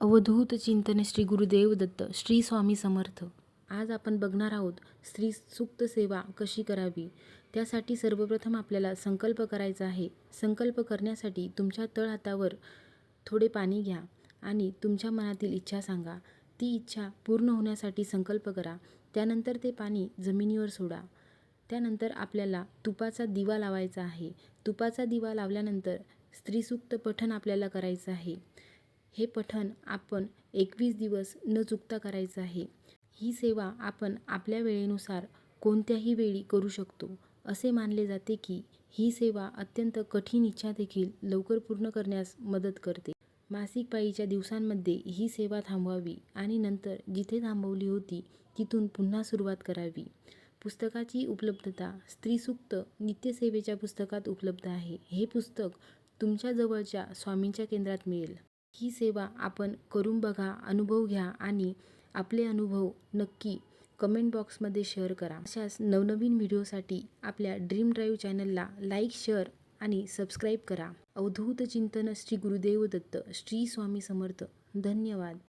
अवधूत चिंतन श्री गुरुदेव दत्त श्री स्वामी समर्थ. आज आपण बघणार आहोत स्त्री सुक्त सेवा कशी करावी? त्यासाठी सर्वप्रथम आपल्याला संकल्प करायचा आहे. संकल्प करण्यासाठी तुमच्या तळहातावर थोडे पाणी घ्या आणि तुमच्या मनातील इच्छा सांगा. ती इच्छा पूर्ण होण्यासाठी संकल्प करा. त्यानंतर ते पाणी जमिनीवर सोडा. त्यानंतर आपल्याला तुपाचा दिवा लावायचा आहे. तुपाचा दिवा लावल्यानंतर स्त्रीसूक्त पठण आपल्याला करायचं आहे. हे पठण आपण एकवीस दिवस न चुकता करायचं आहे. ही सेवा आपण आपल्या वेळेनुसार कोणत्याही वेळी करू शकतो असे मानले जाते की ही सेवा अत्यंत कठीण इच्छा देखील लवकर पूर्ण करण्यास मदत करते. मासिक पाळीच्या दिवसांमध्ये ही सेवा थांबवावी आणि नंतर जिथे थांबवली होती तिथून पुन्हा सुरुवात करावी. पुस्तकाची उपलब्धता स्त्रीसूक्त नित्यसेवेच्या पुस्तकात उपलब्ध आहे. हे पुस्तक तुमच्या जवळच्या स्वामींच्या केंद्रात मिळेल. ही सेवा आपण करून बघा अनुभव घ्या आणि आपले अनुभव नक्की कमेंट बॉक्समध्ये शेअर करा. अशाच नवनवीन व्हिडिओसाठी आपल्या ड्रीम ड्राईव्ह चॅनलला लाईक शेअर आणि सबस्क्राईब करा. अवधूत चिंतन श्री गुरुदेव दत्त श्री स्वामी समर्थ. धन्यवाद.